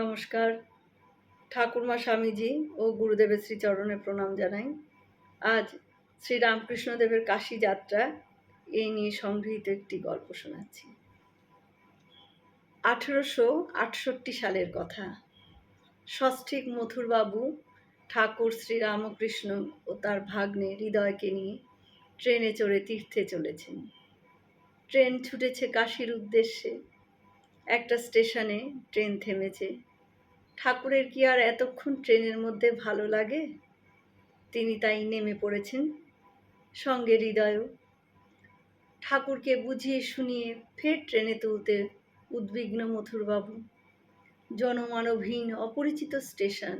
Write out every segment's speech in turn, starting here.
নমস্কার। ঠাকুরমা স্বামীজি ও গুরুদেবের শ্রীচরণে প্রণাম জানাই। আজ শ্রী রামকৃষ্ণদেবের কাশী যাত্রা এই নিয়ে সংগৃহীত একটি গল্প শোনাচ্ছি। আঠেরোশো আটষট্টি সালের কথা। সষ্ঠিক মথুরবাবু ঠাকুর শ্রী রামকৃষ্ণ ও তার ভাগ্নে হৃদয়কে নিয়ে ট্রেনে চড়ে তীর্থে চলেছেন। ট্রেন ছুটেছে কাশীর উদ্দেশ্যে। একটা স্টেশনে ট্রেন থেমেছে। ঠাকুরের কি আর এতক্ষণ ট্রেনের মধ্যে ভালো লাগে? তিনি তাই নেমে পড়েছেন সঙ্গে হৃদয়ও। ঠাকুরকে বুঝিয়ে শুনিয়ে ফের ট্রেনে তুলতে উদ্বিগ্ন মথুরবাবু। জনমানবহীন অপরিচিত স্টেশন।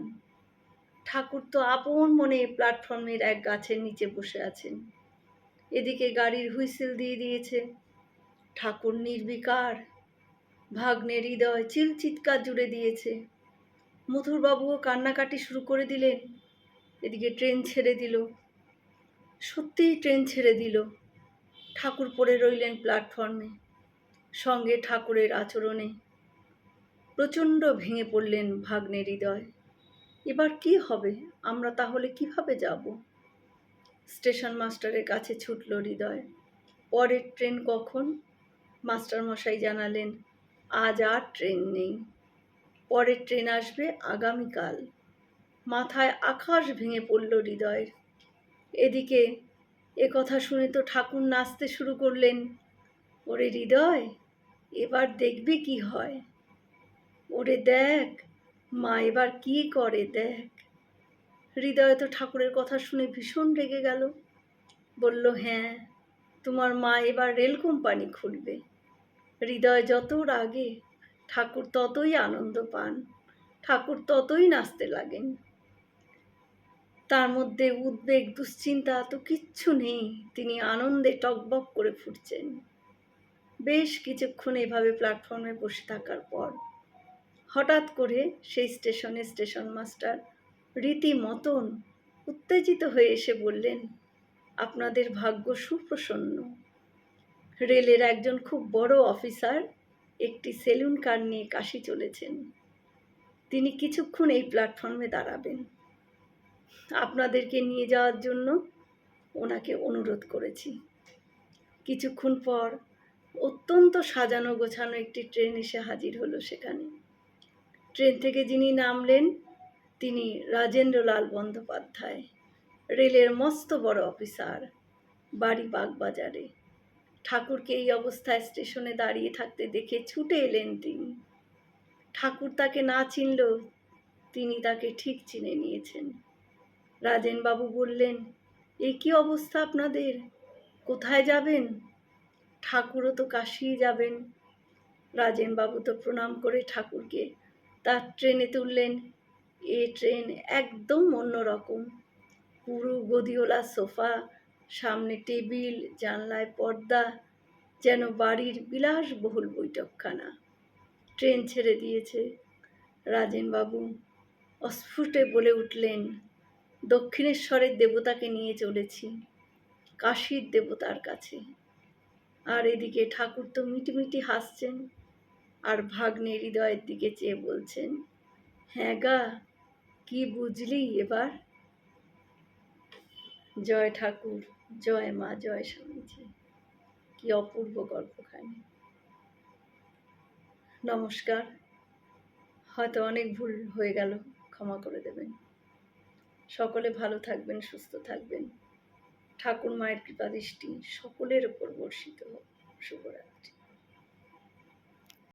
ঠাকুর তো আপন মনে প্ল্যাটফর্মের এক গাছের নিচে বসে আছেন। এদিকে গাড়ির হুইসেল দিয়ে দিয়েছে। ঠাকুর নির্বিকার ভাগ্নের হৃদয় চিৎকার জুড়ে দিয়েছে। মথুরবাবুও কান্নাকাটি শুরু করে দিলেন। এদিকে ট্রেন ছেড়ে দিল। সত্যিই ট্রেন ছেড়ে দিল। ঠাকুর পড়ে রইলেন প্ল্যাটফর্মে, সঙ্গে ঠাকুরের আচরণে। প্রচণ্ড ভেঙে পড়লেন ভাগ্নের হৃদয়। এবার কি হবে? আমরা তাহলে কীভাবে যাব? স্টেশন মাস্টারের কাছে ছুটল হৃদয়। পরের ট্রেন কখন? মাস্টারমশাই জানালেন আজ আর ট্রেন নেই। পরের ট্রেন আসবে আগামীকাল। মাথায় আকাশ ভেঙে পড়ল হৃদয়ের। এদিকে এ কথা শুনে তো ঠাকুর নাচতে শুরু করলেন। ওরে হৃদয়, এবার দেখবি কি হয়। ওরে দেখ, মা এবার কি করে দেখ। হৃদয় তো ঠাকুরের কথা শুনে ভীষণ রেগে গেল। বলল হ্যাঁ তোমার মা এবার রেল কোম্পানি খুলবে। হৃদয় যত রাগে ঠাকুর ততই আনন্দ পান, ঠাকুর ততই নাচতে লাগেন। তার মধ্যে উদ্বেগ, দুশ্চিন্তা তো কিচ্ছু নেই, তিনি আনন্দে টকবক করে ফুটছেন। বেশ কিছুক্ষণ এভাবে প্ল্যাটফর্মে বসে থাকার পর, হঠাৎ করে সেই স্টেশনে স্টেশন মাস্টার রীতিমতন উত্তেজিত হয়ে এসে বললেন, আপনাদের ভাগ্য সুপ্রসন্ন। রেলের একজন খুব বড় অফিসার একটি সেলুন কার নিয়ে কাশি চলেছেন। তিনি কিছুক্ষণ এই প্ল্যাটফর্মে দাঁড়াবেন। আপনাদেরকে নিয়ে যাওয়ার জন্য ওনাকে অনুরোধ করেছি। কিছুক্ষণ পর অত্যন্ত সাজানো গোছানো একটি ট্রেন এসে হাজির হলো সেখানে। ট্রেন থেকে যিনি নামলেন, তিনি রাজেন্দ্রলাল বন্দ্যোপাধ্যায়, রেলের মস্ত বড় অফিসার, বাড়ি বাগবাজারে। ঠাকুরকে এই অবস্থায় স্টেশনে দাঁড়িয়ে থাকতে দেখে ছুটে এলেন তিনি। ঠাকুর তাকে না চিনলেও তিনি তাকে ঠিক চিনে নিয়েছেন। রাজেনবাবু বললেন, এ কি অবস্থা আপনাদের? কোথায় যাবেন? ঠাকুরও তো কাশি যাবেন। রাজেনবাবু তো প্রণাম করে ঠাকুরকে তার ট্রেনে তুললেন। এ ট্রেন একদম অন্যরকম। পুরো গদিওলা সোফা সামনে টেবিল, জানলায় পর্দা, যেন বাড়ির বিলাসবহুল বৈঠকখানা। ট্রেন ছেড়ে দিয়েছে। রাজেনবাবু অস্ফুটে বলে উঠলেন, দক্ষিণেশ্বরের দেবতাকে নিয়ে চলেছি, কাশীর দেবতার কাছে। আর এদিকে ঠাকুর তো মিটিমিটি হাসছেন আর ভাগ্নে হৃদয়ের দিকে চেয়ে বলছেন হ্যাঁ গা, কি বুঝলি এবার? জয় ঠাকুর। জয় মা, জয় স্বামীজি। কি অপূর্ব গল্পখানি নমস্কার। হয়তো অনেক ভুল হয়ে গেল, ক্ষমা করে দেবেন। সকলে ভালো থাকবেন, সুস্থ থাকবেন। ঠাকুর মায়ের কৃপা দৃষ্টি সকলের উপর বর্ষিত হোক। শুভরাত্রি।